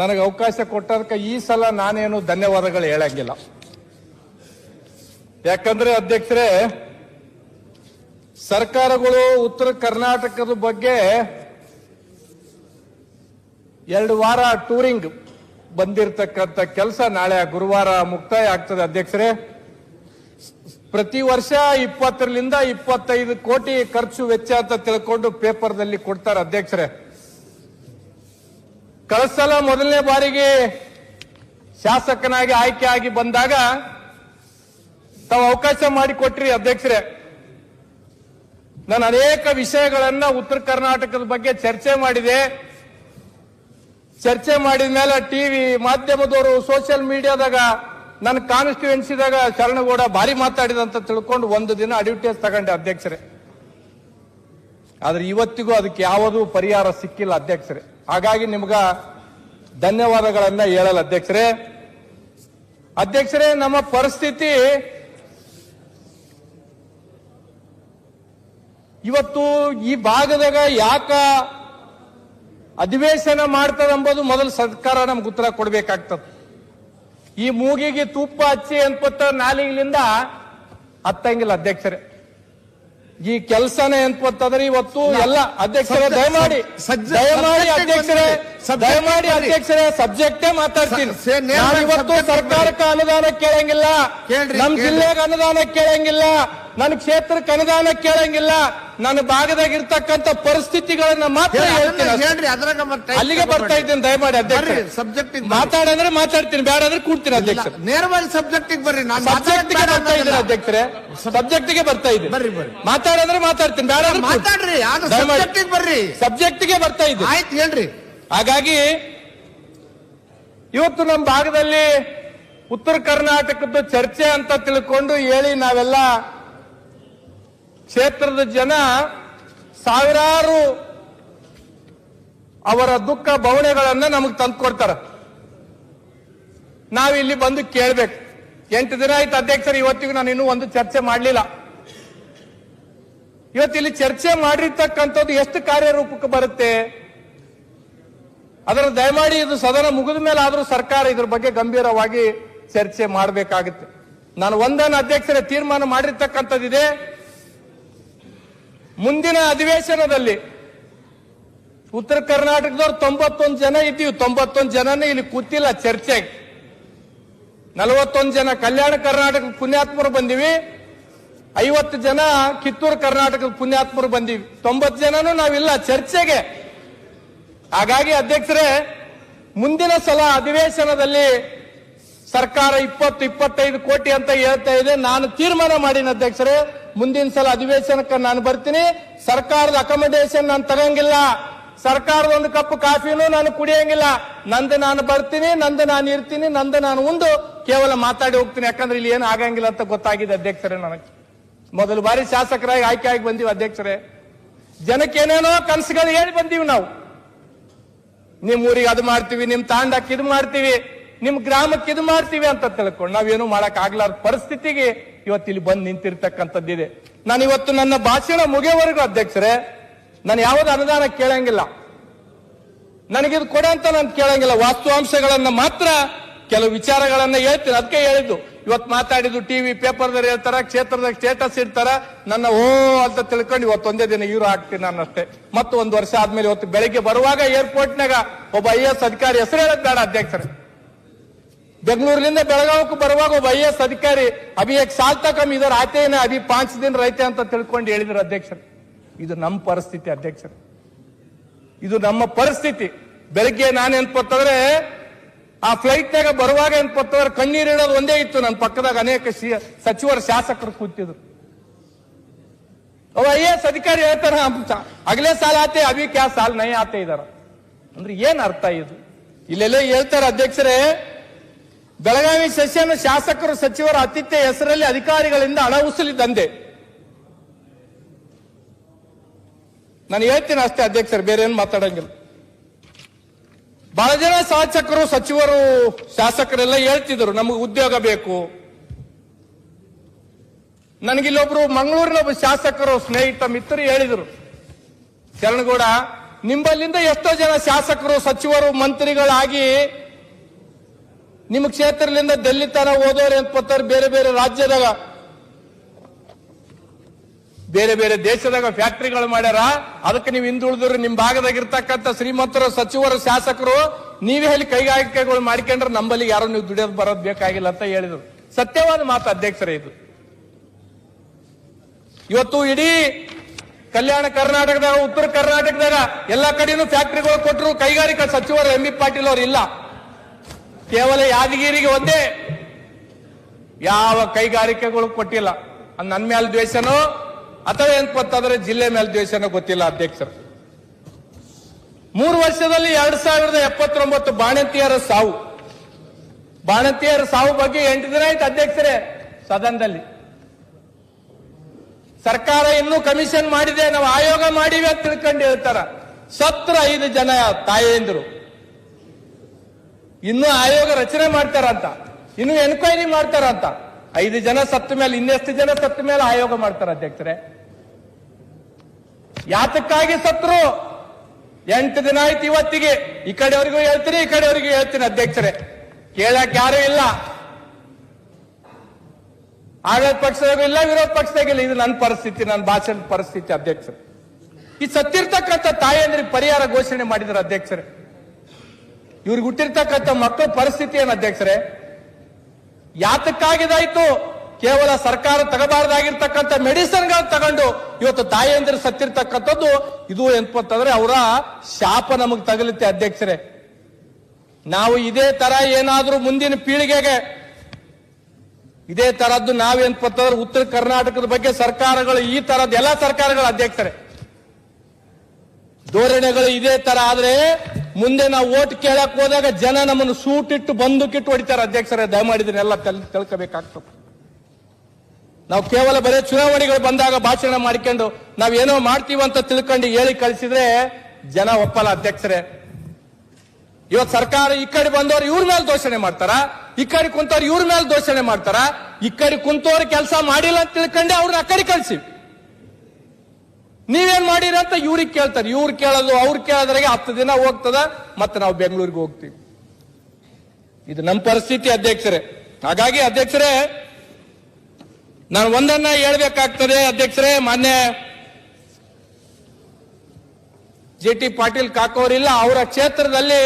ನನಗೆ ಅವಕಾಶ ಕೊಟ್ಟದಕ್ಕೆ ಈ ಸಲ ನಾನೇನು ಧನ್ಯವಾದಗಳು ಹೇಳಂಗಿಲ್ಲ. ಯಾಕಂದ್ರೆ ಅಧ್ಯಕ್ಷರೇ, ಸರ್ಕಾರಗಳು ಉತ್ತರ ಕರ್ನಾಟಕದ ಬಗ್ಗೆ ಎರಡು ವಾರ ಟೂರಿಂಗ್ ಬಂದಿರತಕ್ಕಂಥ ಕೆಲಸ ನಾಳೆ ಗುರುವಾರ ಮುಕ್ತಾಯ ಆಗ್ತದೆ ಅಧ್ಯಕ್ಷರೇ. ಪ್ರತಿ ವರ್ಷ ಇಪ್ಪತ್ತರಿಂದ ಇಪ್ಪತ್ತೈದು ಕೋಟಿ ಖರ್ಚು ವೆಚ್ಚ ಅಂತ ತಿಳ್ಕೊಂಡು ಪೇಪರ್ದಲ್ಲಿ ಕೊಡ್ತಾರೆ ಅಧ್ಯಕ್ಷರೇ. ಕಳೆದ ಸಲ ಮೊದಲನೇ ಬಾರಿಗೆ ಶಾಸಕನಾಗಿ ಆಯ್ಕೆ ಆಗಿ ಬಂದಾಗ ತಾವು ಅವಕಾಶ ಮಾಡಿಕೊಟ್ರಿ ಅಧ್ಯಕ್ಷರೇ. ನಾನು ಅನೇಕ ವಿಷಯಗಳನ್ನ ಉತ್ತರ ಕರ್ನಾಟಕದ ಬಗ್ಗೆ ಚರ್ಚೆ ಮಾಡಿದೆ. ಚರ್ಚೆ ಮಾಡಿದ ಮೇಲೆ ಟಿವಿ ಮಾಧ್ಯಮದವರು ಸೋಷಿಯಲ್ ಮೀಡಿಯಾದಾಗ ನನ್ನ ಕಾನ್ಸ್ಟಿಟ್ಯೂನ್ಸಿದಾಗ ಶರಣಗೌಡ ಭಾರಿ ಮಾತಾಡಿದಂತ ತಿಳ್ಕೊಂಡು ಒಂದು ದಿನ ಅಡ್ವರ್ಟೈಸ್ ತಗೊಂಡೆ ಅಧ್ಯಕ್ಷರೇ. ಆದ್ರೆ ಇವತ್ತಿಗೂ ಅದಕ್ಕೆ ಯಾವುದೂ ಪರಿಹಾರ ಸಿಕ್ಕಿಲ್ಲ ಅಧ್ಯಕ್ಷರೇ. ಹಾಗಾಗಿ ನಿಮ್ಗ ಧನ್ಯವಾದಗಳನ್ನ ಹೇಳಲ್ಲ ಅಧ್ಯಕ್ಷರೇ. ಅಧ್ಯಕ್ಷರೇ, ನಮ್ಮ ಪರಿಸ್ಥಿತಿ ಇವತ್ತು ಈ ಭಾಗದಾಗ ಯಾಕ ಅಧಿವೇಶನ ಮಾಡ್ತದ ಅಂಬೋದು ಮೊದಲು ಸರ್ಕಾರ ನಮ್ಗೆ ಉತ್ತರ ಕೊಡ್ಬೇಕಾಗ್ತದ. ಈ ಮೂಗಿಗೆ ತುಪ್ಪ ಹಚ್ಚಿ ಅನ್ಕೊತ ನಾಲಿಗಿಲಿಂದ ಹತ್ತಂಗಿಲ್ಲ ಅಧ್ಯಕ್ಷರೇ. ಈ ಕೆಲಸನೇ ಅನ್ಪತ್ತಂದ್ರೆ ಇವತ್ತು ಎಲ್ಲ ಅಧ್ಯಕ್ಷರೇ ದಯಮಾಡಿ ದಯಮಾಡಿ ಅಧ್ಯಕ್ಷರೇ ದಯಮಾಡಿ. ಅಧ್ಯಕ್ಷರೇ ಸಬ್ಜೆಕ್ಟೇ ಮಾತಾಡ್ತೀನಿ. ಇವತ್ತು ಸರ್ಕಾರಕ್ಕೆ ಅನುದಾನ ಕೇಳಂಗಿಲ್ಲ. ನಮ್. ಜಿಲ್ಲೆಗೆ ಅನುದಾನ ಕೇಳಂಗಿಲ್ಲ. ನನ್ನ ಕ್ಷೇತ್ರಕ್ಕೆ ಅನುದಾನ ಕೇಳಂಗಿಲ್ಲ. ನನ್ನ ಭಾಗದಾಗ ಇರ್ತಕ್ಕಂಥ ಪರಿಸ್ಥಿತಿಗಳನ್ನ ಮಾತ್ರ ಹೇಳ್ತೀನಿ ಅಲ್ಲಿಗೆ ಬರ್ತಾ ಇದ್ದೀನಿ ದಯಮಾಡಿ ಅಧ್ಯಕ್ಷ ಸಬ್ಜೆಕ್ಟ್ ಮಾತಾಡಂದ್ರೆ ಮಾತಾಡ್ತೀನಿ ಬೇಡ ಅಂದ್ರೆ ಕೂಡ್ತೀನಿ ಅಧ್ಯಕ್ಷ ನೇರವಾಗಿ ಸಬ್ಜೆಕ್ಟ್ ಬರ್ರಿ ನಾನು ಸಬ್ಜೆಕ್ಟ್ಗೆ ಬರ್ತಾ ಇದ್ದೀನಿ ಅಧ್ಯಕ್ಷರೇ. ಸಬ್ಜೆಕ್ಟ್ಗೆ ಬರ್ತಾ ಇದೆ ಬರ್ರಿ, ಬರ್ರಿ. ಮಾತಾಡಂದ್ರೆ ಮಾತಾಡ್ತೀನಿ ಬೇಡ ಮಾತಾಡ್ರಿ. ಸಬ್ಜೆಕ್ಟ್ ಬರ್ರಿ. ಸಬ್ಜೆಕ್ಟ್ಗೆ ಬರ್ತಾ ಇದ್ದೀನಿ. ಆಯ್ತು ಹೇಳ್ರಿ. ಹಾಗಾಗಿ ಇವತ್ತು ನಮ್ಮ ಭಾಗದಲ್ಲಿ ಉತ್ತರ ಕರ್ನಾಟಕದ ಚರ್ಚೆ ಅಂತ ತಿಳ್ಕೊಂಡು ಹೇಳಿ ನಾವೆಲ್ಲ ಕ್ಷೇತ್ರದ ಜನ ಸಾವಿರಾರು ಅವರ ದುಃಖ ಭವಣೆಗಳನ್ನ ನಮಗೆ ತಂದು ಕೊಡ್ತಾರ. ನಾವಿಲ್ಲಿ ಬಂದು ಕೇಳ್ಬೇಕು. ಎಂಟು ದಿನ ಆಯ್ತು ಅಧ್ಯಕ್ಷರು, ಇವತ್ತಿಗೂ ನಾನು ಇನ್ನೂ ಒಂದು ಚರ್ಚೆ ಮಾಡಲಿಲ್ಲ. ಇವತ್ತು ಇಲ್ಲಿ ಚರ್ಚೆ ಮಾಡಿರ್ತಕ್ಕಂಥದ್ದು ಎಷ್ಟು ಕಾರ್ಯರೂಪಕ್ಕೆ ಬರುತ್ತೆ? ಅದರ ದಯಮಾಡಿ ಇದು ಸದನ ಮುಗಿದ ಮೇಲೆ ಆದರೂ ಸರ್ಕಾರ ಇದ್ರ ಬಗ್ಗೆ ಗಂಭೀರವಾಗಿ ಚರ್ಚೆ ಮಾಡಬೇಕಾಗುತ್ತೆ. ನಾನು ಒಂದನ್ನು ಅಧ್ಯಕ್ಷರೇ ತೀರ್ಮಾನ ಮಾಡಿರ್ತಕ್ಕಂಥದ್ದಿದೆ. ಮುಂದಿನ ಅಧಿವೇಶನದಲ್ಲಿ ಉತ್ತರ ಕರ್ನಾಟಕದವ್ರು ತೊಂಬತ್ತೊಂದು ಜನ ಇದ್ದೀವಿ. ತೊಂಬತ್ತೊಂದು ಜನನೇ ಇಲ್ಲಿ ಕೂತಿಲ್ಲ ಚರ್ಚೆಗೆ. ನಲವತ್ತೊಂದು ಜನ ಕಲ್ಯಾಣ ಕರ್ನಾಟಕದ ಪುಣ್ಯಾತ್ಮರು ಬಂದಿವಿ. ಐವತ್ತು ಜನ ಕಿತ್ತೂರು ಕರ್ನಾಟಕದ ಪುಣ್ಯಾತ್ಮರು ಬಂದಿವಿ. ತೊಂಬತ್ತು ಜನನೂ ನಾವಿಲ್ಲ ಚರ್ಚೆಗೆ. ಹಾಗಾಗಿ ಅಧ್ಯಕ್ಷರೇ, ಮುಂದಿನ ಸಲ ಅಧಿವೇಶನದಲ್ಲಿ ಸರ್ಕಾರ ಇಪ್ಪತ್ತು, ಇಪ್ಪತ್ತೈದು ಕೋಟಿ ಅಂತ ಹೇಳ್ತಾ ಇದೆ. ನಾನು ತೀರ್ಮಾನ ಮಾಡಿನ ಅಧ್ಯಕ್ಷರೇ, ಮುಂದಿನ ಸಲ ಅಧಿವೇಶನಕ್ಕೆ ನಾನು ಬರ್ತೀನಿ. ಸರ್ಕಾರದ ಅಕಮಡೇಷನ್ ನಾನು ತಗಂಗಿಲ್ಲ. ಸರ್ಕಾರದ ಒಂದು ಕಪ್ ಕಾಫಿನೂ ನಾನು ಕುಡಿಯಂಗಿಲ್ಲ. ನಂದು ನಾನು ಬರ್ತೀನಿ, ನಂದು ನಾನು ಇರ್ತೀನಿ, ನಂದು ನಾನು ಒಂದು ಕೇವಲ ಮಾತಾಡಿ ಹೋಗ್ತೀನಿ. ಯಾಕಂದ್ರೆ ಇಲ್ಲಿ ಏನು ಆಗಂಗಿಲ್ಲ ಅಂತ ಗೊತ್ತಾಗಿದೆ ಅಧ್ಯಕ್ಷರೇ ನನಗೆ. ಮೊದಲು ಬಾರಿ ಶಾಸಕರಾಗಿ ಆಯ್ಕೆ ಆಗಿ ಬಂದೀವಿ ಅಧ್ಯಕ್ಷರೇ. ಜನಕ್ಕೆ ಏನೇನೋ ಕನಸುಗಳು ಹೇಳಿ ಬಂದೀವಿ ನಾವು. ನಿಮ್ ಊರಿಗೆ ಅದು ಮಾಡ್ತೀವಿ, ನಿಮ್ ತಾಂಡಕ್ಕೆ ಇದು ಮಾಡ್ತೀವಿ, ನಿಮ್ ಗ್ರಾಮಕ್ಕೆ ಇದು ಮಾಡ್ತೀವಿ ಅಂತ ತಿಳ್ಕೊಂಡು ನಾವೇನು ಮಾಡಕ್ ಆಗ್ಲಾರ್ದ ಪರಿಸ್ಥಿತಿಗೆ ಇವತ್ತು ಇಲ್ಲಿ ಬಂದು ನಿಂತಿರ್ತಕ್ಕಂಥದ್ದಿದೆ. ನಾನು ಇವತ್ತು ನನ್ನ ಭಾಷಣ ಮುಗಿಯವರೆಗೂ ಅಧ್ಯಕ್ಷರೇ, ನಾನು ಯಾವ್ದು ಅನುದಾನ ಕೇಳಂಗಿಲ್ಲ. ನನಗಿದು ಕೊಡ ಅಂತ ನಾನು ಕೇಳಂಗಿಲ್ಲ. ವಾಸ್ತವಾಂಶಗಳನ್ನ ಮಾತ್ರ ಕೆಲವು ವಿಚಾರಗಳನ್ನ ಹೇಳ್ತೀನಿ. ಅದಕ್ಕೆ ಹೇಳಿದ್ದು. ಇವತ್ತು ಮಾತಾಡಿದ್ದು ಟಿವಿ ಪೇಪರ್ದಲ್ಲಿ ಹೇಳ್ತಾರ, ಕ್ಷೇತ್ರದಾಗ ಸ್ಟೇಟಸ್ ಇಡ್ತಾರ. ನನ್ನ ಓ ಅಂತ ತಿಳ್ಕೊಂಡು ಇವತ್ತು ಒಂದೇ ದಿನ ಇವ್ರು ಹಾಕ್ತೀನಿ ನಾನಷ್ಟೇ. ಮತ್ತು ಒಂದು ವರ್ಷ ಆದ್ಮೇಲೆ ಇವತ್ತು ಬೆಳಿಗ್ಗೆ ಬರುವಾಗ ಏರ್ಪೋರ್ಟ್ನಾಗ ಒಬ್ಬ ಐ ಎಸ್ ಅಧಿಕಾರಿ ಹೆಸರು ಹೇಳೋದ್ ಅಧ್ಯಕ್ಷರ ಅಧ್ಯಕ್ಷರೇ. ಬೆಂಗಳೂರಿನಿಂದ ಬೆಳಗಾವಕ್ಕೆ ಬರುವಾಗ ಒಬ್ಬ ಐ ಎಸ್ ಅಧಿಕಾರಿ ಅಭಿ ಏಕ್ ಸಾಲ್ ತಕಮ್ ಇದರ ಆತೇನ, ಅಭಿ ಪಾಂಚ್ ದಿನ ರೈತೆ ಅಂತ ತಿಳ್ಕೊಂಡು ಹೇಳಿದ್ರು ಅಧ್ಯಕ್ಷರು. ಇದು ನಮ್ಮ ಪರಿಸ್ಥಿತಿ ಅಧ್ಯಕ್ಷರು. ಇದು ನಮ್ಮ ಪರಿಸ್ಥಿತಿ. ಬೆಳಿಗ್ಗೆ ನಾನೇನ್ಪತ್ತಂದ್ರೆ ಆ ಫ್ಲೈಟ್ ನಾಗ ಬರುವಾಗ ಪತ್ರ ಕಣ್ಣೀರು ಇಡೋದು ಒಂದೇ ಇತ್ತು ನನ್ನ ಪಕ್ಕದಾಗ ಅನೇಕ ಸಚಿವರ, ಶಾಸಕರು ಕೂತಿದ್ರು. ಅವ ಐ ಎಸ್ ಅಧಿಕಾರಿ ಹೇಳ್ತಾರ "ಹಮ್ ಅಗಲೇ ಸಾಲ ಆತೆ, ಅಭಿ ಕ್ಯಾ ಸಾಲ್ ನಯ ಆತೆ ಇದಾರ. ಅಂದ್ರೆ ಏನ್ ಅರ್ಥ ಇದು? ಇಲ್ಲೆಲ್ಲ ಹೇಳ್ತಾರೆ ಅಧ್ಯಕ್ಷರೇ, ಬೆಳಗಾವಿ ಸೆಷನ್ ಶಾಸಕರು, ಸಚಿವರ ಅತಿಥ್ಯ ಹೆಸರಲ್ಲಿ ಅಧಿಕಾರಿಗಳಿಂದ ಹಣ ಉಸಲಿ ದಂಧೆ. ನಾನು ಹೇಳ್ತೀನಿ ಅಷ್ಟೇ ಅಧ್ಯಕ್ಷರು ಬೇರೆ ಏನು ಮಾತಾಡಂಗಿಲ್ಲ. ಬಹಳ ಜನ ಶಾಸಕರು ಸಚಿವರು, ಶಾಸಕರೆಲ್ಲ ಹೇಳ್ತಿದ್ರು ನಮಗೆ ಉದ್ಯೋಗ ಬೇಕು. ನನಗಿಲ್ಲೊಬ್ರು ಮಂಗಳೂರಿನ ಒಬ್ಬ ಶಾಸಕರು, ಸ್ನೇಹಿತ, ಮಿತ್ರರು ಹೇಳಿದರು. ಶರಣಗೌಡ ನಿಂಬಲ್ಲಿಂದ ಎಷ್ಟೋ ಜನ ಶಾಸಕರು, ಸಚಿವರು, ಮಂತ್ರಿಗಳಾಗಿ ನಿಮ್ಮ ಕ್ಷೇತ್ರದಿಂದ ದಲ್ಲಿತನ ತನ ಓದೋರು ಅಂತ ಬೇರೆ ಬೇರೆ ರಾಜ್ಯದಾಗ ಬೇರೆ ಬೇರೆ ದೇಶದಾಗ ಫ್ಯಾಕ್ಟರಿಗಳು ಮಾಡ್ಯಾರ. ಅದಕ್ಕೆ ನೀವು ಹಿಂದುಳಿದ್ರು ನಿಮ್ ಭಾಗದಾಗ ಇರ್ತಕ್ಕಂಥ ಶ್ರೀಮಂತರು, ಸಚಿವರು, ಶಾಸಕರು, ನೀವೇ ಹೇಳಿ ಕೈಗಾರಿಕೆಗಳು ಮಾಡ್ಕೊಂಡ್ರೆ ನಂಬಲ್ಲಿ ಯಾರು ನೀವು ದುಡಿಯೋದು ಬರೋದು ಬೇಕಾಗಿಲ್ಲ ಅಂತ ಹೇಳಿದ್ರು. ಸತ್ಯವಾದ ಮಾತು ಅಧ್ಯಕ್ಷರೇ ಇದು. ಇವತ್ತು ಇಡೀ ಕಲ್ಯಾಣ ಕರ್ನಾಟಕದಾಗ, ಉತ್ತರ ಕರ್ನಾಟಕದಾಗ ಎಲ್ಲಾ ಕಡೆನೂ ಫ್ಯಾಕ್ಟರಿಗಳು ಕೊಟ್ಟರು ಕೈಗಾರಿಕಾ ಸಚಿವರು ಎಂ. ಬಿ. ಪಾಟೀಲ್ ಅವರು ಇಲ್ಲ. ಕೇವಲ ಯಾದಗಿರಿಗೆ ಒಂದೇ. ಯಾವ ಕೈಗಾರಿಕೆಗಳು ಕೊಟ್ಟಿಲ್ಲ. ನನ್ ಮೇಲೆ ದ್ವೇಷನೋ ಅಥವಾ ಗೊತ್ತಾದ್ರೆ ಜಿಲ್ಲೆ ಮೇಲೆ ದ್ವೇಷನೋ ಗೊತ್ತಿಲ್ಲ ಅಧ್ಯಕ್ಷರು. ಮೂರು ವರ್ಷದಲ್ಲಿ ಎರಡ್ ಸಾವಿರದ ಎಪ್ಪತ್ತೊಂಬತ್ತು ಬಾಣಂತಿಯರ ಸಾವು. ಬಾಣಂತಿಯರ ಸಾವು ಬಗ್ಗೆ ಎಂಟು ದಿನ ಆಯ್ತು ಅಧ್ಯಕ್ಷರೇ ಸದನದಲ್ಲಿ. ಸರ್ಕಾರ ಇನ್ನೂ ಕಮಿಷನ್ ಮಾಡಿದೆ, ನಾವು ಆಯೋಗ ಮಾಡಿವೆ ಅಂತ ತಿಳ್ಕೊಂಡು ಹೇಳ್ತಾರ. ಸತ್ರ ಐದು ಜನ ತಾಯೇಂದ್ರು. ಇನ್ನೂ ಆಯೋಗ ರಚನೆ ಮಾಡ್ತಾರಂತ. ಇನ್ನು ಎನ್ಕ್ವೈರಿ ಮಾಡ್ತಾರಂತ. ಐದು ಜನ ಸತ್ತ ಮೇಲೆ, ಇನ್ನೆಷ್ಟು ಜನ ಸತ್ತ ಮೇಲೆ ಆಯೋಗ ಮಾಡ್ತಾರ ಅಧ್ಯಕ್ಷರೇ. ಯಾತಕ್ಕಾಗಿ ಸತ್ರು? ಎಂಟು ದಿನ ಆಯ್ತು ಇವತ್ತಿಗೆ. ಈ ಕಡೆಯವರಿಗೂ ಹೇಳ್ತೀನಿ, ಈ ಕಡೆಯವರಿಗೂ ಹೇಳ್ತೀನಿ ಅಧ್ಯಕ್ಷರೇ. ಕೇಳಕ್ ಯಾರು ಇಲ್ಲ. ಆಡಳಿತ ಪಕ್ಷದಾಗೂ ಇಲ್ಲ, ವಿರೋಧ ಪಕ್ಷದಾಗಿಲ್ಲ ಇದು ನನ್ನ ಪರಿಸ್ಥಿತಿ, ನನ್ನ ಭಾಷಣದ ಪರಿಸ್ಥಿತಿ ಅಧ್ಯಕ್ಷರು. ಈ ಸತ್ತಿರ್ತಕ್ಕಂಥ ತಾಯಂದ್ರಿಗೆ ಪರಿಹಾರ ಘೋಷಣೆ ಮಾಡಿದ್ರು ಅಧ್ಯಕ್ಷರೇ. ಇವ್ರಿಗೆ ಹುಟ್ಟಿರ್ತಕ್ಕಂಥ ಮಕ್ಕಳ ಪರಿಸ್ಥಿತಿ ಏನು ಅಧ್ಯಕ್ಷರೇ? ಯಾತಕ್ಕಾಗಿದಾಯ್ತು? ಕೇವಲ ಸರ್ಕಾರ ತಗಬಾರ್ದಾಗಿರ್ತಕ್ಕಂಥ ಮೆಡಿಸನ್ಗಳನ್ನ ತಗೊಂಡು ಇವತ್ತು ತಾಯಂದಿರು ಸತ್ತಿರ್ತಕ್ಕಂಥದ್ದು ಇದು ಎಂತಂದ್ರೆ ಅವರ ಶಾಪ ನಮಗ್ ತಗಲುತ್ತೆ ಅಧ್ಯಕ್ಷರೇ. ನಾವು ಇದೇ ತರ ಏನಾದ್ರೂ ಮುಂದಿನ ಪೀಳಿಗೆಗೆ ಇದೇ ತರದ್ದು ನಾವೇನ್ಪತ್ತಂದ್ರೆ ಉತ್ತರ ಕರ್ನಾಟಕದ ಬಗ್ಗೆ ಸರ್ಕಾರಗಳು ಈ ತರದ್ ಎಲ್ಲ ಸರ್ಕಾರಗಳ ಅಧ್ಯಕ್ಷರೇ. ಧೋರಣೆಗಳು ಇದೇ ತರ ಆದ್ರೆ ಮುಂದೆ ನಾವು ಓಟ್ ಕೇಳಕ್ ಹೋದಾಗ ಜನ ನಮ್ಮನ್ನು ಸೂಟಿಟ್ಟು ಬಂದೂಕಿಟ್ಟು ಹೊಡಿತಾರೆ ಅಧ್ಯಕ್ಷರೇ. ದಯಮಾಡಿದ್ರೆ ಎಲ್ಲ ತಿಳ್ಕೋಬೇಕಾಗ್ತದೆ. ನಾವು ಕೇವಲ ಬರೀ ಚುನಾವಣೆಗಳು ಬಂದಾಗ ಭಾಷಣ ಮಾಡಿಕೊಂಡು ನಾವೇನೋ ಅಂತ ತಿಳ್ಕೊಂಡು ಹೇಳಿ ಕಳಿಸಿದ್ರೆ ಜನ ಒಪ್ಪಲ್ಲ ಅಧ್ಯಕ್ಷರೇ. ಇವತ್ತು ಸರ್ಕಾರ ಈ ಕಡೆ ಬಂದವರು ಇವ್ರ ಮೇಲೆ ದೋಷಣೆ ಮಾಡ್ತಾರ? ಈ ಕಡೆ ಕುಂತವ್ರು ಇವ್ರ ಮೇಲೆ ದೋಷಣೆ ಮಾಡ್ತಾರ? ಈ ಕಡೆ ಕುಂತವ್ರು ಕೆಲಸ ಮಾಡಿಲ್ಲ ಅಂತ ತಿಳ್ಕೊಂಡೆ ಅವ್ರನ್ನ ಆ ಕಡೆ ಕಳಿಸಿ. ನೀವೇನ್ ಮಾಡಿರ ಅಂತ ಇವ್ರಿಗೆ ಕೇಳ್ತಾರೆ. ಇವ್ರು ಕೇಳೋದು, ಅವ್ರು ಕೇಳೋದ್ರಾಗೆ ಹತ್ತು ದಿನ ಹೋಗ್ತದ, ಮತ್ತೆ ನಾವು ಬೆಂಗಳೂರಿಗೆ ಹೋಗ್ತೀವಿ. ಇದು ನಮ್ಮ ಪರಿಸ್ಥಿತಿ ಅಧ್ಯಕ್ಷರೇ. ಹಾಗಾಗಿ ಅಧ್ಯಕ್ಷರೇ ನಾನು ಒಂದನ್ನ ಹೇಳ್ಬೇಕಾಗ್ತದೆ ಅಧ್ಯಕ್ಷರೇ. ಮಾನ್ಯ ಜೆ ಟಿ ಪಾಟೀಲ್ ಕಾಕೋರಿಲ್ಲ ಅವರ ಕ್ಷೇತ್ರದಲ್ಲಿ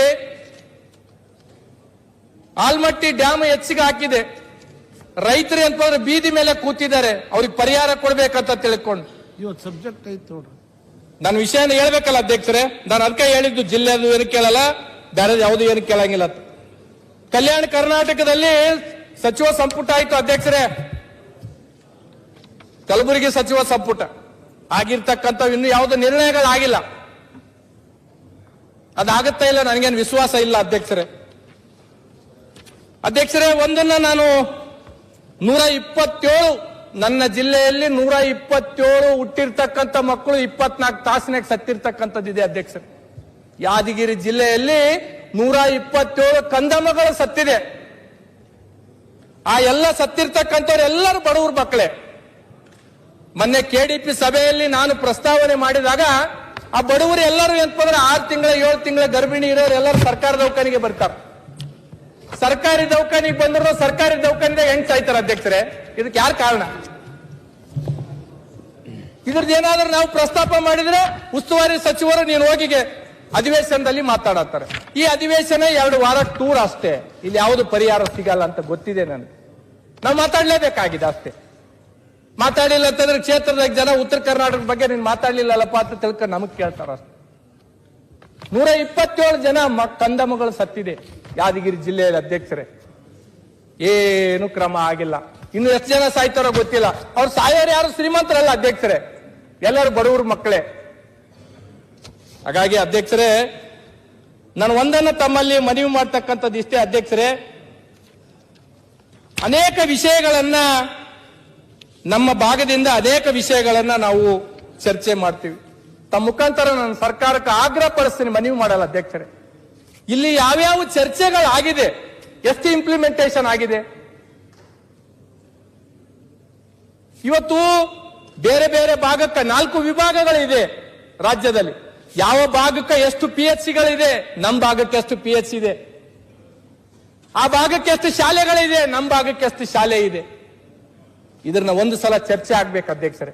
ಆಲ್ಮಟ್ಟಿ ಡ್ಯಾಮ್ ಹೆಚ್ಚಿಗೆ ಹಾಕಿದೆ. ರೈತರು ಅಂತಂದ್ರೆ ಬೀದಿ ಮೇಲೆ ಕೂತಿದ್ದಾರೆ. ಅವ್ರಿಗೆ ಪರಿಹಾರ ಕೊಡ್ಬೇಕಂತ ತಿಳ್ಕೊಂಡು. ಇವತ್ತು ಸಬ್ಜೆಕ್ಟ್ ಐತಿ ನೋಡ್ರಿ. ನಾನು ವಿಷಯನ ಹೇಳ್ಬೇಕಲ್ಲ ಅಧ್ಯಕ್ಷರೇ. ನಾನು ಅದಕ್ಕೆ ಹೇಳಿದ್ದು ಜಿಲ್ಲೆದು ಏನು ಕೇಳಲ್ಲ ಬೇರೆ ಯಾವುದು ಏನು ಕೇಳಂಗಿಲ್ಲ ಕಲ್ಯಾಣ ಕರ್ನಾಟಕದಲ್ಲಿ ಸಚಿವ ಸಂಪುಟ ಆಯ್ತು ಅಧ್ಯಕ್ಷರೇ. ಕಲಬುರಗಿ ಸಚಿವ ಸಂಪುಟ ಆಗಿರ್ತಕ್ಕಂಥ ಇನ್ನು ಯಾವುದೇ ನಿರ್ಣಯಗಳಾಗಿಲ್ಲ. ಅದಾಗತ್ತಾ ಇಲ್ಲ, ನನಗೇನು ವಿಶ್ವಾಸ ಇಲ್ಲ ಅಧ್ಯಕ್ಷರೇ. ಅಧ್ಯಕ್ಷರೇ, ಒಂದನ್ನ ನಾನು ನೂರ ಇಪ್ಪತ್ತೇಳು, ನನ್ನ ಜಿಲ್ಲೆಯಲ್ಲಿ ನೂರ ಇಪ್ಪತ್ತೇಳು ಹುಟ್ಟಿರ್ತಕ್ಕಂಥ ಮಕ್ಕಳು ಇಪ್ಪತ್ನಾಲ್ಕು ತಾಸಿನಾಗ ಸತ್ತಿರ್ತಕ್ಕಂಥದ್ದಿದೆ ಅಧ್ಯಕ್ಷರೇ. ಯಾದಗಿರಿ ಜಿಲ್ಲೆಯಲ್ಲಿ ನೂರ ಇಪ್ಪತ್ತೇಳು ಕಂದಮಗಳು ಸತ್ತಿದೆ. ಆ ಎಲ್ಲ ಸತ್ತಿರ್ತಕ್ಕಂಥವ್ರು ಎಲ್ಲರೂ ಬಡವ್ರ ಮಕ್ಕಳೇ. ಮೊನ್ನೆ ಕೆಡಿಪಿ ಸಭೆಯಲ್ಲಿ ನಾನು ಪ್ರಸ್ತಾವನೆ ಮಾಡಿದಾಗ, ಆ ಬಡವರು ಎಲ್ಲರೂ ಎಂತಂದ್ರೆ ಆರು ತಿಂಗಳ, ಏಳು ತಿಂಗಳ ಗರ್ಭಿಣಿ ಇರೋರು ಎಲ್ಲರೂ ಸರ್ಕಾರ ದೌಖಾನಿಗೆ ಬರ್ತಾರೆ. ಸರ್ಕಾರಿ ದವಾಖಾನಿಗೆ ಬಂದ್ರು ಸರ್ಕಾರಿ ದವಾಖಾನಿದಾಗ ಹೆಂಗ್ ಸಾಯ್ತಾರೆ ಅಧ್ಯಕ್ಷರೇ? ಇದಕ್ಕೆ ಯಾರ ಕಾರಣ? ಇದ್ರದ್ದು ಏನಾದ್ರೂ ನಾವು ಪ್ರಸ್ತಾಪ ಮಾಡಿದ್ರೆ ಉಸ್ತುವಾರಿ ಸಚಿವರು ನೀನು ಹೋಗಿಗೆ ಅಧಿವೇಶನದಲ್ಲಿ ಮಾತಾಡತ್ತಾರೆ. ಈ ಅಧಿವೇಶನ ಎರಡು ವಾರ ಟೂರ್ ಅಷ್ಟೇ. ಇಲ್ಲಿ ಯಾವುದು ಪರಿಹಾರ ಸಿಗಲ್ಲ ಅಂತ ಗೊತ್ತಿದೆ ನನಗೆ. ನಾವು ಮಾತಾಡ್ಲೇಬೇಕಾಗಿದೆ ಅಷ್ಟೇ. ಮಾತಾಡಿಲ್ಲ ಅಂತಂದ್ರೆ ಕ್ಷೇತ್ರದ ಜನ ಉತ್ತರ ಕರ್ನಾಟಕದ ಬಗ್ಗೆ ನೀನ್ ಮಾತಾಡ್ಲಿಲ್ಲಲ್ಲಪ್ಪ ಅಂತ ತಿಳ್ಕೊಂಡು ನಮಗ್ ಕೇಳ್ತಾರ ನೂರ ಇಪ್ಪತ್ತೇಳು ಜನ ಮ- ಕಂದಮಗಳು ಸತ್ತಿದೆ. ಯಾದಗಿರಿ ಜಿಲ್ಲೆಯಲ್ಲಿ ಅಧ್ಯಕ್ಷರೇ. ಏನು ಕ್ರಮ ಆಗಿಲ್ಲ. ಇನ್ನು ಎಷ್ಟು ಜನ ಸಾಯ್ತಾರೋ ಗೊತ್ತಿಲ್ಲ. ಅವ್ರು ಸಾಯೋರು ಯಾರು? ಶ್ರೀಮಂತರಲ್ಲ ಅಧ್ಯಕ್ಷರೇ. ಎಲ್ಲರೂ ಬಡವರು ಮಕ್ಕಳೇ. ಹಾಗಾಗಿ ಅಧ್ಯಕ್ಷರೇ, ನಾನು ಒಂದನ್ನ ತಮ್ಮಲ್ಲಿ ಮನವಿ ಮಾಡ್ತಕ್ಕಂಥದ್ದು ಇಷ್ಟೇ ಅಧ್ಯಕ್ಷರೇ. ಅನೇಕ ವಿಷಯಗಳನ್ನ ನಮ್ಮ ಭಾಗದಿಂದ ಅನೇಕ ವಿಷಯಗಳನ್ನ ನಾವು ಚರ್ಚೆ ಮಾಡ್ತೀವಿ. ತಮ್ಮ ಮುಖಾಂತರ ನಾನು ಸರ್ಕಾರಕ್ಕೆ ಆಗ್ರಹ ಪಡಿಸ್ತೀನಿ, ಮನವಿ ಮಾಡಲ್ಲ ಅಧ್ಯಕ್ಷರೇ. ಇಲ್ಲಿ ಯಾವ್ಯಾವ ಚರ್ಚೆಗಳಾಗಿದೆ ಎಷ್ಟು ಇಂಪ್ಲಿಮೆಂಟೇಷನ್ ಆಗಿದೆ. ಇವತ್ತು ಬೇರೆ ಬೇರೆ ಭಾಗಕ್ಕೆ ನಾಲ್ಕು ವಿಭಾಗಗಳಿದೆ ರಾಜ್ಯದಲ್ಲಿ. ಯಾವ ಭಾಗಕ್ಕೆ ಎಷ್ಟು ಪಿ ಎಚ್ ಸಿಗಳಿದೆ ನಮ್ಮ ಭಾಗಕ್ಕೆ ಎಷ್ಟು ಪಿ ಎಚ್ ಇದೆ ಆ ಭಾಗಕ್ಕೆ ಎಷ್ಟು ಶಾಲೆಗಳಿದೆ ನಮ್ಮ ಭಾಗಕ್ಕೆ ಎಷ್ಟು ಶಾಲೆ ಇದೆ. ಇದನ್ನ ಒಂದು ಸಲ ಚರ್ಚೆ ಆಗ್ಬೇಕು ಅಧ್ಯಕ್ಷರೇ.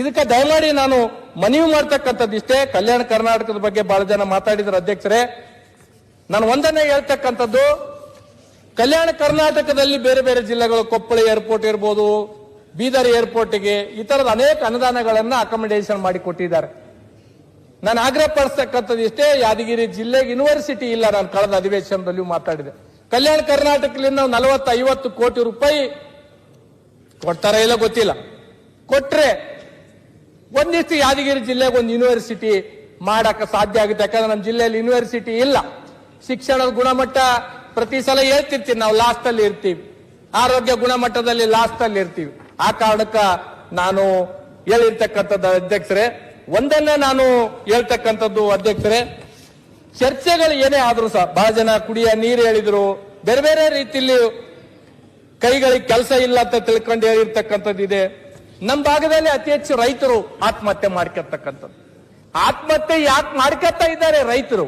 ಇದಕ್ಕೆ ದಯಮಾಡಿ ನಾನು ಮನವಿ ಮಾಡ್ತಕ್ಕಂಥದ್ದು ಇಷ್ಟೇ. ಕಲ್ಯಾಣ ಕರ್ನಾಟಕದ ಬಗ್ಗೆ ಬಹಳ ಜನ ಮಾತಾಡಿದ್ರು ಅಧ್ಯಕ್ಷರೇ. ನಾನು ಒಂದನ್ನೇ ಹೇಳ್ತಕ್ಕಂಥದ್ದು, ಕಲ್ಯಾಣ ಕರ್ನಾಟಕದಲ್ಲಿ ಬೇರೆ ಬೇರೆ ಜಿಲ್ಲೆಗಳು ಕೊಪ್ಪಳ ಏರ್ಪೋರ್ಟ್ ಇರ್ಬೋದು, ಬೀದರ್ ಏರ್ಪೋರ್ಟ್ಗೆ ಈ ತರದ ಅನೇಕ ಅನುದಾನಗಳನ್ನ ಅಕಾಮಿಡೇಷನ್ ಮಾಡಿ ಕೊಟ್ಟಿದ್ದಾರೆ. ನಾನು ಆಗ್ರಹ ಪಡಿಸ್ತಕ್ಕಂಥದ್ದು ಇಷ್ಟೇ, ಯಾದಗಿರಿ ಜಿಲ್ಲೆಗೆ ಯೂನಿವರ್ಸಿಟಿ ಇಲ್ಲ ನಾನು ಕಳೆದ ಅಧಿವೇಶನದಲ್ಲಿಯೂ ಮಾತಾಡಿದೆ. ಕಲ್ಯಾಣ ಕರ್ನಾಟಕದಿಂದ ನಾವು ನಲವತ್ತು ಐವತ್ತು ಕೋಟಿ ರೂಪಾಯಿ ಕೊಡ್ತಾರ ಇಲ್ಲ ಗೊತ್ತಿಲ್ಲ. ಕೊಟ್ರೆ ಒಂದಿಷ್ಟು ಯಾದಗಿರಿ ಜಿಲ್ಲೆಗೆ ಒಂದು ಯೂನಿವರ್ಸಿಟಿ ಮಾಡಕ್ಕೆ ಸಾಧ್ಯ ಆಗುತ್ತೆ. ಯಾಕಂದ್ರೆ ನಮ್ಮ ಜಿಲ್ಲೆಯಲ್ಲಿ ಯೂನಿವರ್ಸಿಟಿ ಇಲ್ಲ. ಶಿಕ್ಷಣದ ಗುಣಮಟ್ಟ ಪ್ರತಿ ಸಲ ಹೇಳ್ತಿರ್ತೀವಿ. ನಾವು ಲಾಸ್ಟ್ ಅಲ್ಲಿ ಇರ್ತೀವಿ. ಆರೋಗ್ಯ ಗುಣಮಟ್ಟದಲ್ಲಿ ಲಾಸ್ಟ್ ಅಲ್ಲಿ ಇರ್ತೀವಿ. ಆ ಕಾರಣಕ್ಕ ನಾನು ಹೇಳಿರ್ತಕ್ಕಂಥದ್ದು ಅಧ್ಯಕ್ಷರೇ, ಒಂದನ್ನೇ ನಾನು ಹೇಳ್ತಕ್ಕಂಥದ್ದು ಅಧ್ಯಕ್ಷರೇ, ಚರ್ಚೆಗಳು ಏನೇ ಆದ್ರೂ ಸಹ, ಬಹಳ ಜನ ಕುಡಿಯ ನೀರು ಹೇಳಿದ್ರು, ಬೇರೆ ಬೇರೆ ರೀತಿಯಲ್ಲಿ ಕೈಗಳಿಗೆ ಕೆಲಸ ಇಲ್ಲ ಅಂತ ತಿಳ್ಕೊಂಡು ಹೇಳಿರ್ತಕ್ಕಂಥದ್ದು ಇದೆ. ನಮ್ಮ ಭಾಗದಲ್ಲಿ ಅತಿ ಹೆಚ್ಚು ರೈತರು ಆತ್ಮಹತ್ಯೆ ಮಾಡ್ಕೊತಕ್ಕಂಥದ್ದು. ಆತ್ಮಹತ್ಯೆ ಯಾಕೆ ಮಾಡ್ಕೊತಾ ಇದ್ದಾರೆ ರೈತರು?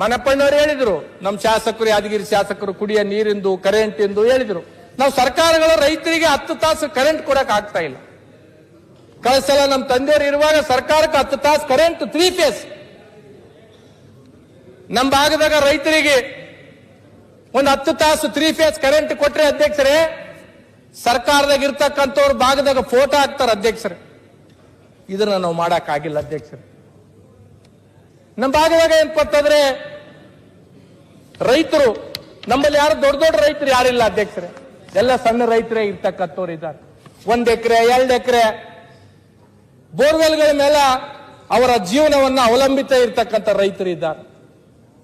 ಮನಪ್ಪಣ್ಣವ್ರು ಹೇಳಿದ್ರು ನಮ್ಮ ಶಾಸಕರು, ಯಾದಗಿರಿ ಶಾಸಕರು ಕುಡಿಯ ನೀರಿಂದು ಕರೆಂಟ್ ಎಂದು ಹೇಳಿದ್ರು. ನಾವು ಸರ್ಕಾರಗಳು ರೈತರಿಗೆ ಹತ್ತು ತಾಸು ಕರೆಂಟ್ ಕೊಡಕ್ ಆಗ್ತಾ ಇಲ್ಲ. ಕಳಿಸಲ್ಲ ಸಲ ನಮ್ಮ ತಂದೆಯವರು ಇರುವಾಗ ಸರ್ಕಾರಕ್ಕೆ ಹತ್ತು ತಾಸು ಕರೆಂಟ್ ತ್ರೀ ಫೇಸ್. ನಮ್ಮ ಭಾಗದಾಗ ರೈತರಿಗೆ ಒಂದು ಹತ್ತು ತಾಸು ತ್ರೀ ಫೇಸ್ ಕರೆಂಟ್ ಕೊಟ್ರೆ ಅಧ್ಯಕ್ಷರೇ, ಸರ್ಕಾರದಾಗ ಇರ್ತಕ್ಕಂಥವ್ರ ಭಾಗದಾಗ ಫೋಟೋ ಹಾಕ್ತಾರೆ ಅಧ್ಯಕ್ಷರೇ. ಇದನ್ನ ನಾವು ಮಾಡಕ್ ಆಗಿಲ್ಲ ಅಧ್ಯಕ್ಷರೇ. ನಮ್ಮ ಭಾಗದಾಗ ಏನ್ ಅಂತಂದ್ರೆ ರೈತರು, ನಮ್ಮಲ್ಲಿ ಯಾರು ದೊಡ್ಡ ದೊಡ್ಡ ರೈತರು ಯಾರಿಲ್ಲ ಅಧ್ಯಕ್ಷರೇ. ಎಲ್ಲ ಸಣ್ಣ ರೈತರೇ ಇರ್ತಕ್ಕಂಥವ್ರು ಇದ್ದಾರೆ. ಒಂದ್ ಎಕರೆ, ಎರಡು ಎಕರೆ, ಬೋರ್ವೆಲ್ಗಳ ಮೇಲೆ ಅವರ ಜೀವನವನ್ನ ಅವಲಂಬಿತ ಇರ್ತಕ್ಕಂಥ ರೈತರು ಇದ್ದಾರೆ.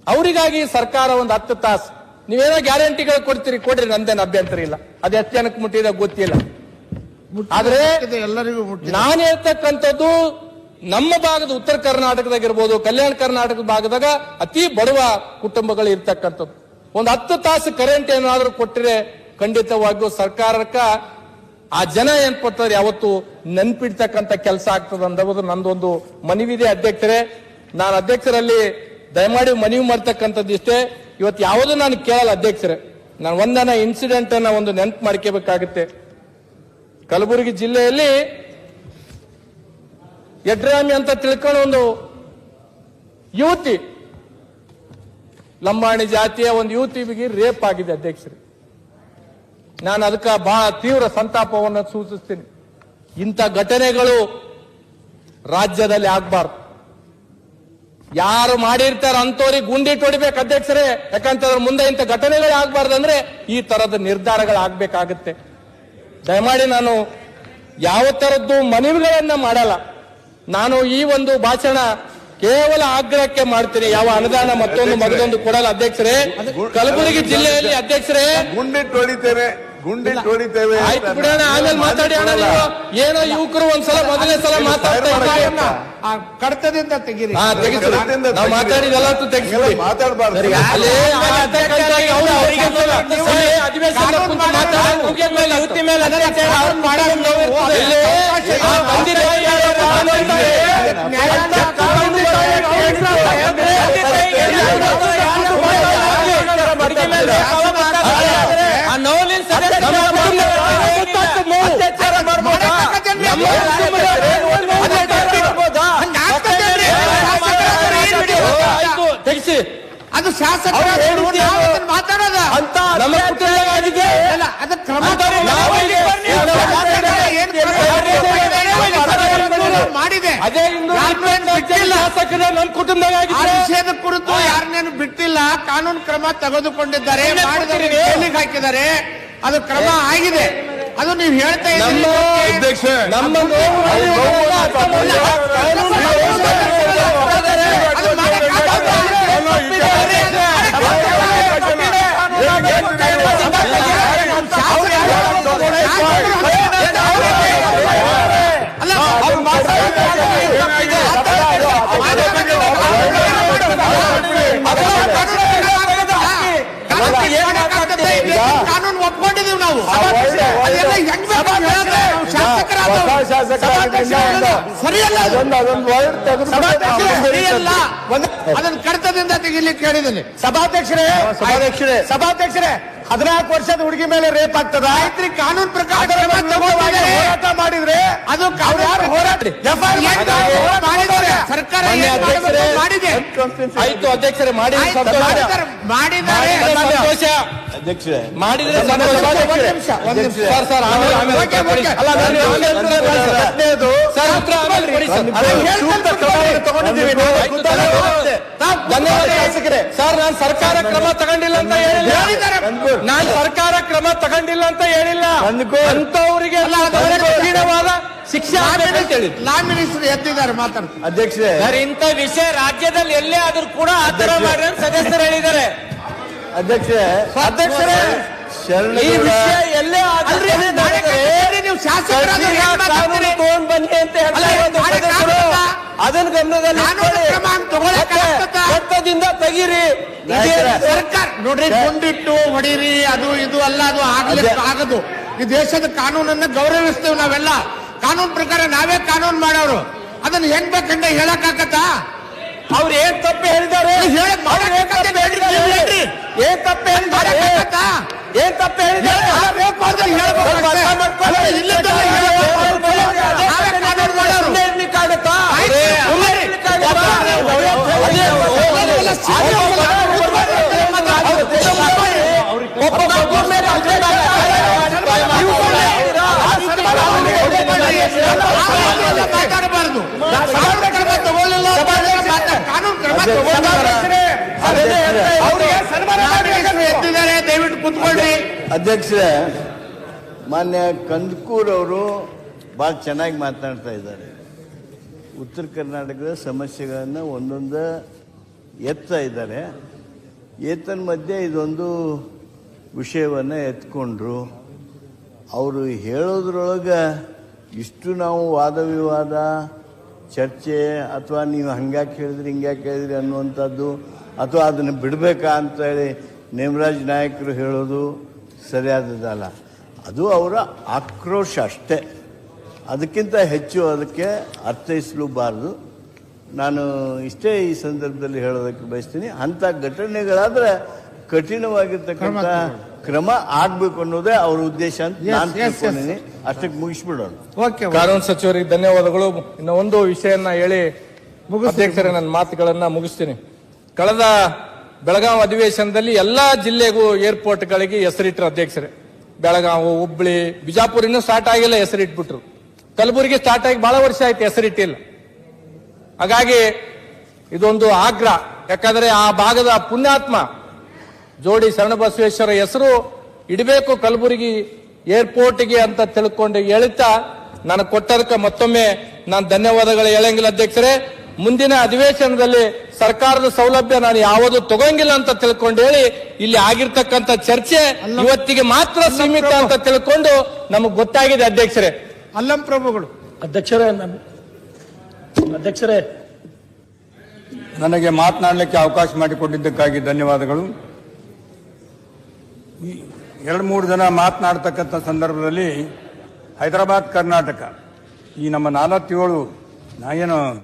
ಅವರಿಗಾಗಿ ಸರ್ಕಾರ ಒಂದು ಹತ್ತು ತಾಸು ನೀವೇನೋ ಗ್ಯಾರಂಟಿಗಳು ಕೊಡ್ತೀರಿ ಕೊಡ್ರಿ ನಂದೇನು ಅಭ್ಯಂತರ ಇಲ್ಲ. ಅದು ಎಷ್ಟು ಜನಕ್ಕೆ ಮುಟ್ಟಿದ ಗೊತ್ತಿಲ್ಲ. ಆದ್ರೆ ಮುಟ್ಟಿದೆ, ಎಲ್ಲರಿಗೂ ಮುಟ್ಟಿದೆ. ನಾನು ಹೇಳ್ತಕ್ಕಂಥದ್ದು ನಮ್ಮ ಭಾಗದ ಉತ್ತರ ಕರ್ನಾಟಕದಾಗ ಇರ್ಬೋದು ಕಲ್ಯಾಣ ಕರ್ನಾಟಕದ ಭಾಗದಾಗ ಅತಿ ಬಡವ ಕುಟುಂಬಗಳು ಇರ್ತಕ್ಕಂಥದ್ದು. ಒಂದು ಹತ್ತು ತಾಸು ಕರೆಂಟ್ ಏನಾದರೂ ಕೊಟ್ಟರೆ ಖಂಡಿತವಾಗಿಯೂ ಸರ್ಕಾರಕ್ಕ ಆ ಜನ ಏನ್ಪಡ್ತಾರೆ ಯಾವತ್ತು ನೆನ್ಪಿಡ್ತಕ್ಕಂಥ ಕೆಲಸ ಆಗ್ತದೆ ಅನ್ನೋದು ನಂದೊಂದು ಮನವಿದೆ. ಅಧ್ಯಕ್ಷರೇ ನಾನು ಅಧ್ಯಕ್ಷರಲ್ಲಿ ದಯಮಾಡಿ ಮನವಿ ಮಾಡ್ತಕ್ಕಂಥದ್ದು ಇಷ್ಟೇ. ಇವತ್ತು ಯಾವುದು ನಾನು ಕೇಳಲ್ಲ ಅಧ್ಯಕ್ಷರೇ. ನಾನು ಒಂದನ ಇನ್ಸಿಡೆಂಟ್ ಅನ್ನ ಒಂದು ನೆನಪು ಮಾಡ್ಕೋಬೇಕಾಗುತ್ತೆ. ಕಲಬುರಗಿ ಜಿಲ್ಲೆಯಲ್ಲಿ ಯಡ್ರಾಮಿ ಅಂತ ತಿಳ್ಕೊಂಡು ಒಂದು ಯುವತಿ, ಲಂಬಾಣಿ ಜಾತಿಯ ಒಂದು ಯುವತಿಗೆ ರೇಪ್ ಆಗಿದೆ ಅಧ್ಯಕ್ಷರು. ನಾನು ಅದಕ್ಕೆ ಬಹಳ ತೀವ್ರ ಸಂತಾಪವನ್ನು ಸೂಚಿಸ್ತೀನಿ. ಇಂಥ ಘಟನೆಗಳು ರಾಜ್ಯದಲ್ಲಿ ಆಗ್ಬಾರ್ದು. ಯಾರು ಮಾಡಿರ್ತಾರ ಅಂತವ್ರಿಗೆ ಗುಂಡಿಟ್ಟು ಹೊಡಿಬೇಕು ಅಧ್ಯಕ್ಷರೇ. ಯಾಕಂತಂದ್ರೆ ಮುಂದೆ ಇಂಥ ಘಟನೆಗಳು ಆಗ್ಬಾರ್ದಂದ್ರೆ ಈ ತರದ ನಿರ್ಧಾರಗಳು ಆಗ್ಬೇಕಾಗತ್ತೆ ದಯಮಾಡಿ ನಾನು ಯಾವ ತರದ್ದು ಮನವಿಗಳನ್ನ ಮಾಡಲ್ಲ. ನಾನು ಈ ಒಂದು ಭಾಷಣ ಕೇವಲ ಆಗ್ರಹಕ್ಕೆ ಮಾಡ್ತೀನಿ. ಯಾವ ಅನುದಾನ ಮತ್ತೊಂದು ಮಗದೊಂದು ಕೊಡಲ್ಲ ಅಧ್ಯಕ್ಷರೇ. ಕಲಬುರಗಿ ಜಿಲ್ಲೆಯಲ್ಲಿ ಅಧ್ಯಕ್ಷರೇ. ಗುಂಡಿಟ್ಟು ಹೊಡಿತೇವೆ ಗುಂಡಿಟ್ಟು ಹೊಡಿತೇವೆ ಆಯ್ತು ಬಿಡೋಣ ಆಮೇಲೆ ಮಾತಾಡಿ ಅಣ್ಣ ನೀವು ಏನೋ ಯುವಕರು ಒಂದ್ಸಲ ಮೊದಲನೇ ಸಲ ಮಾತಾಡ್ತಾ ಕಡತದಿಂದ ತೆಗೀರಿ ಹಾ ನಾವು ಮಾತಾಡಿದೆಲ್ಲ ಮಾತಾಡಬಾರ್ದು ಮೇಲೆ ಅಲ್ಲಿ ಅಧಿವೇಶನ ಕುಂತು ಮಾತಾಡೋದು ಮುಗಿದ ಮೇಲೆ ಯುವತಿ ಮೇಲೆ ಅತ್ಯಾಚಾರ ಅವ್ರು ಮಾಡೋದು ನಾವು ಇರ್ತದೆ. ಇಲ್ಲಿ ಆ ಬಂದಿರೋ ಯಾರೋ ಕಾನೂನು ಇದೆ. ಅಂತ ಕಾನೂನು ಅಡಿಗೆ ಮೇಲೆ ಆ ನೋವಿನ ಸದಸ್ಯ ನಮ್ಮ ಕುಟುಂಬದ ಮೇಲೆ ಅತ್ಯಾಚಾರ ಮಾಡ್ಬೋದಾ? ನಮ್ಮ ಕುಟುಂಬದ ಅತ್ಯಾಚಾರ ಮಾಡ್ಬೋದಾ? ಆಯ್ತು, ತೆಗಿಸಿ ಅದು ಶಾಸಕರು ಅವ್ರು ಹೇಳಿದ್ದು ನಾವು ಅದನ್ನ ಮಾತಾಡೋದ ಅಂತ ನಮ್ಮ ಕುಟುಂಬದಾಗಿದೆ ಅಲ್ಲ ಅದ ಕ್ರಮ ಅಂತಾರೆ ನಾವು ಶಾಸಕ ಮಾತಾಡೋದ. ಅಂತ ಮಾಡಿದೆ. ಅದೇ ಶಾಸಕರ ನನ್ನ ಕುರಿತು ಯಾರನ್ನೇನು ಬಿಟ್ಟಿಲ್ಲ. ಕಾನೂನು ಕ್ರಮ ತೆಗೆದುಕೊಂಡಿದ್ದಾರೆ. ಹಾಕಿದ್ದಾರೆ. ಅದು ಕ್ರಮ ಆಗಿದೆ. ಅದು ನೀವು ಹೇಳ್ತಾ ನಮ್ಮ ಇದ್ದೀರಿ ಅಧ್ಯಕ್ಷ ನಮ್ಮ ನೋವು ಅರ್ಥ ಮಾಡಿಲ್ಲ. ಕಾನೂನು ಒಪ್ಕೊಂಡಿದೀವಿ ನಾವು ಅದನ್ನ ಕಡತದಿಂದ ತೆಗಿಲಿಕ್ಕೆ ಹೇಳಿದ್ದೀನಿ. ಸಭಾಧ್ಯಕ್ಷರೇ ಸಭಾಧ್ಯಕ್ಷರೇ. ಸಭಾಧ್ಯಕ್ಷರೇ ಹದಿನಾಲ್ಕು ವರ್ಷದ ಹುಡುಗಿ ಮೇಲೆ ರೇಪ್ ಆಗ್ತದ? ಆಯ್ತ್ರಿ ಕಾನೂನು ಪ್ರಕಾರ. ಹೋರಾಟ ಮಾಡಿದ್ರೆ ಅದು ಹೋರಾಟ. ಸರ್ಕಾರ ಆಯ್ತು ಅಧ್ಯಕ್ಷರೇ ಸಂತೋಷ. ಮಾಡಿದ್ದಾರೆ. ಸಂತೋಷ. ಅಧ್ಯಕ್ಷರೇ ಮಾಡಿದ್ರೆ ಸಂತೋಷ. ನಿಮಿಷ ಒಂದ್ ನಿಮಿಷ ಸರ್ ಸರ್ ಆಮೇಲೆ ಸರ್. ನಾನು ಸರ್ಕಾರ ಕ್ರಮ ತಗೊಂಡಿಲ್ಲ ಅಂತ ಹೇಳಿಲ್ಲ. ನಾನು ಸರ್ಕಾರ ಕ್ರಮ ತಗೊಂಡಿಲ್ಲ ಅಂತ ಹೇಳಿಲ್ಲ. ಅಂದ್ಕೋ. ಅಂತವರಿಗೆ ಕಠಿಣವಾದ ಶಿಕ್ಷೆ ಲಾ ಮಿನಿಸ್ಟರ್ ಎತ್ತಿದ್ದಾರೆ ಮಾತಾಡ್ತಾರೆ ಅಧ್ಯಕ್ಷರೇ. ಸರ್ ಇಂಥ ವಿಷಯ ಎಲ್ಲೇ ಆದ್ರೂ ಕೂಡ ಆತರ ಮಾಡಿ ಅಂತ ಸದಸ್ಯರು ಹೇಳಿದ್ದಾರೆ ಅಧ್ಯಕ್ಷರೇ ಅಧ್ಯಕ್ಷರೇ ಶರಣ ಈ ವಿಷಯ ಎಲ್ಲೇ ಆದ್ರೂ ನೀವು? ತಗೊಂಡ್ ಬನ್ನಿ ಅಂತ ಹೇಳ್ತಾರೆ? ಅದನ್ನ ಗಮನದಲ್ಲಿ? ಒತ್ತದಿಂದ ತೆಗೀರಿ ಇದೇ ಸರ್ಕಾರ ನೋಡ್ರಿ ಕೊಂಡಿಟ್ಟು ಹೊಡೀರಿ ಅದು ಇದು ಅಲ್ಲ ಅದು ಆಗಲಿ ಆಗದು ಈ ದೇಶದ ಕಾನೂನನ್ನ ಗೌರವಿಸ್ತೇವೆ ನಾವೆಲ್ಲ ಕಾನೂನು ಪ್ರಕಾರ ನಾವೇ ಕಾನೂನು ಮಾಡೋರು ಅದನ್ನ ಹೆಂಗ್ ಬೇಕಂದ್ರೆ ಹೇಳಕ್ ಆಗತ್ತಾ ಅವ್ರು ಏನ್ ತಪ್ಪು ಹೇಳಿದ್ದಾರೆ ಏನ್ ತಪ್ಪು ಹೇಳಿದ್ದಾರೆ? ಏನ್ ತಪ್ಪು ಮಾತಾಡಬಾರ್ದು ತಗೊಳ್ಳಿಲ್ಲ ಕಾನೂನು ಕ್ರಮ ಎತ್ತಿದ್ದಾರೆ ದಯವಿಟ್ಟು ಅಧ್ಯಕ್ಷರೇ ಮಾನ್ಯ ಕಂದಕೂರ್ ಅವರು ಭಾಳ ಚೆನ್ನಾಗಿ ಮಾತನಾಡ್ತಾ ಇದ್ದಾರೆ. ಉತ್ತರ ಕರ್ನಾಟಕದ ಸಮಸ್ಯೆಗಳನ್ನು ಒಂದೊಂದು ಎತ್ತಾ ಇದ್ದಾರೆ. ಏತನ್ ಮಧ್ಯೆ ಇದೊಂದು ವಿಷಯವನ್ನು ಎತ್ಕೊಂಡ್ರು. ಅವರು ಹೇಳೋದ್ರೊಳಗೆ ಇಷ್ಟು ನಾವು ವಾದ ವಿವಾದ ಚರ್ಚೆ ಅಥವಾ ನೀವು ಹಂಗ್ಯಾಕೆ ಹೇಳಿದ್ರಿ ಹಿಂಗ್ಯಾಕೆ ಹೇಳಿದ್ರಿ ಅನ್ನುವಂಥದ್ದು, ಅಥವಾ ಅದನ್ನು ಬಿಡಬೇಕಾ ಅಂತೇಳಿ ನೇಮರಾಜ್ ನಾಯಕರು ಹೇಳೋದು ಸರಿಯಾದದಲ್ಲ ಅದು ಅವರ ಆಕ್ರೋಶ ಅಷ್ಟೇ. ಅದಕ್ಕಿಂತ ಹೆಚ್ಚು ಅದಕ್ಕೆ ಅರ್ಥೈಸಲೂಬಾರ್ದು. ನಾನು ಇಷ್ಟೇ ಈ ಸಂದರ್ಭದಲ್ಲಿ ಹೇಳೋದಕ್ಕೆ ಬಯಸ್ತೀನಿ, ಅಂಥ ಘಟನೆಗಳಾದ್ರೆ ಕಠಿಣವಾಗಿರ್ತಕ್ಕಂಥ ಕ್ರಮ ಆಗ್ಬೇಕು ಅನ್ನೋದೇ ಅವರ ಉದ್ದೇಶ ಅಂತ ನಾನು. ತಿಳ್ಕೊಂಡಿದ್ದೀನಿ. ಅಷ್ಟಕ್ಕೆ ಮುಗಿಸ್ಬಿಡೋಣ. ಓಕೆ ಕಾನೂನು ಸಚಿವರಿಗೆ ಧನ್ಯವಾದಗಳು. ಇನ್ನು ಒಂದು ವಿಷಯನ್ನ ಹೇಳಿ ಅಧ್ಯಕ್ಷರೇ ನನ್ನ ಮಾತುಗಳನ್ನ ಮುಗಿಸ್ತೀನಿ. ಕಳೆದ ಬೆಳಗಾವಿ ಅಧಿವೇಶನದಲ್ಲಿ ಎಲ್ಲಾ ಜಿಲ್ಲೆಗೂ ಏರ್ಪೋರ್ಟ್ಗಳಿಗೆ ಹೆಸರಿಟ್ಟರು ಅಧ್ಯಕ್ಷರೇ. ಬೆಳಗಾವಿ ಹುಬ್ಳಿ ಬಿಜಾಪುರ ಇನ್ನೂ ಸ್ಟಾರ್ಟ್ ಆಗಿಲ್ಲ ಹೆಸರಿಟ್ಬಿಟ್ರು. ಕಲಬುರಗಿ ಸ್ಟಾರ್ಟ್ ಆಗಿ ಬಹಳ ವರ್ಷ ಆಯ್ತು ಹೆಸರಿಟ್ಟಿಲ್ಲ. ಹಾಗಾಗಿ ಇದೊಂದು ಆಗ್ರಹ. ಯಾಕಂದ್ರೆ ಆ ಭಾಗದ ಪುಣ್ಯಾತ್ಮ ಜೋಡಿ ಶರಣ ಬಸವೇಶ್ವರ ಹೆಸರು ಇಡಬೇಕು ಕಲಬುರಗಿ ಏರ್ಪೋರ್ಟ್ಗೆ ಅಂತ ತಿಳ್ಕೊಂಡು ಹೇಳ್ತಾ ನಾನು ಕೊಟ್ಟದಕ್ಕೆ ಮತ್ತೊಮ್ಮೆ ನಾನು ಧನ್ಯವಾದಗಳು ಹೇಳಂಗಿಲ್ಲ ಅಧ್ಯಕ್ಷರೇ. ಮುಂದಿನ ಅಧಿವೇಶನದಲ್ಲಿ ಸರ್ಕಾರದ ಸೌಲಭ್ಯ ನಾನು ಯಾವುದು ತಗೊಂಗಿಲ್ಲ ಅಂತ ತಿಳ್ಕೊಂಡು ಹೇಳಿ ಇಲ್ಲಿ ಆಗಿರ್ತಕ್ಕಂತ ಚರ್ಚೆ ಇವತ್ತಿಗೆ ಮಾತ್ರ ಸೀಮಿತ ಅಂತ ತಿಳ್ಕೊಂಡು ನಮಗೆ ಗೊತ್ತಾಗಿದೆ ಅಧ್ಯಕ್ಷರೇ. ಅಲ್ಲಂ ಪ್ರಭುಗಳು. ಅಧ್ಯಕ್ಷರೇ ನನ್- ಅಧ್ಯಕ್ಷರೇ. ನನಗೆ ಮಾತನಾಡಲಿಕ್ಕೆ ಅವಕಾಶ ಮಾಡಿಕೊಟ್ಟಿದ್ದಕ್ಕಾಗಿ ಧನ್ಯವಾದಗಳು. ಎರಡು ಮೂರು ಜನ ಮಾತನಾಡ್ತಕ್ಕಂಥ ಸಂದರ್ಭದಲ್ಲಿ ಹೈದರಾಬಾದ್ ಕರ್ನಾಟಕ. ಈ ನಮ್ಮ ನಾಲ್ವತ್ತೇಳು ನಾ ಏನು